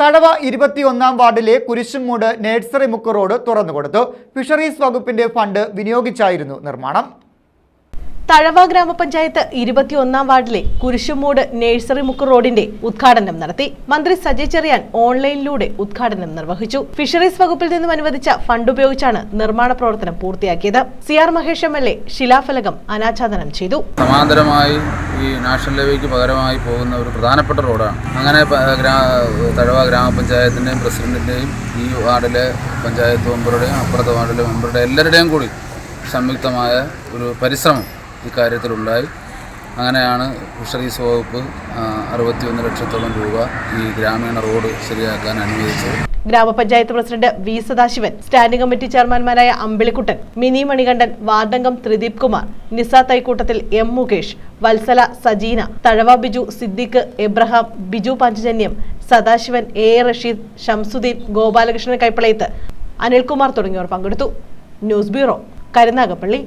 തഴവ ഇരുപത്തിയൊന്നാം വാർഡിലെ കുരിശുമൂട് നേഴ്സറി മുക്ക് റോഡ് തുറന്നുകൊടുത്തു. ഫിഷറീസ് വകുപ്പിന്റെ ഫണ്ട് വിനിയോഗിച്ചായിരുന്നു നിർമ്മാണം. തഴവ ഗ്രാമപഞ്ചായത്ത് ഇരുപത്തിയൊന്നാം വാർഡിലെ കുരിശുമൂട് നേഴ്സറി മുക്ക് റോഡിന്റെ ഉദ്ഘാടനം നടത്തി. മന്ത്രി സജി ചെറിയാൻ ഓൺലൈനിലൂടെ ഉദ്ഘാടനം നിർവഹിച്ചു. ഫിഷറീസ് വകുപ്പിൽ നിന്നും അനുവദിച്ച ഫണ്ട് ഉപയോഗിച്ചാണ് നിർമ്മാണ പ്രവർത്തനം പൂർത്തിയാക്കിയത്. C R Mahesh M L A ശിലാഫലകം അനാച്ഛാദനം ചെയ്തു. സമാന്തരമായി ഈ നാഷണൽ ഹൈവേക്ക് പകരമായി പോകുന്ന ഒരു പ്രധാനപ്പെട്ട റോഡാണ്. അങ്ങനെ ഗ്രാ- തഴവ ഗ്രാമപഞ്ചായത്തിന്റെയും പ്രസിഡന്റിന്റെയും ഈ വാർഡിലെ പഞ്ചായത്ത് മെമ്പറുടെയും അപ്പുറത്തെ വാർഡിലെ മെമ്പറുടെ എല്ലാവരുടെയും കൂടി സംയുക്തമായ ഒരു പരിശ്രമം ഇക്കാര്യത്തിലുണ്ടായി. അങ്ങനെയാണ് ഫിഷറീസ് വകുപ്പ് അറുപത്തിയൊന്ന് ലക്ഷത്തോളം രൂപ ഈ ഗ്രാമീണ റോഡ് ശരിയാക്കാൻ അനുവദിച്ചത്. ഗ്രാമപഞ്ചായത്ത് president V Sadasivan standing committee ചെയർമാൻമാരായ Ambilikuttan Mini Manikandan വാർഡംഗം ത്രിദീപ് കുമാർ നിസ തൈക്കൂട്ടത്തിൽ എം മുകേഷ് വത്സല സജീന തഴവ ബിജു സിദ്ദിഖ് എബ്രഹാം ബിജു പഞ്ചജന്യം സദാശിവൻ എ റഷീദ് ഷംസുദ്ദീൻ ഗോപാലകൃഷ്ണൻ കൈപ്പളയത്ത് അനിൽകുമാർ തുടങ്ങിയവർ പങ്കെടുത്തു. News bureau Karunagappally.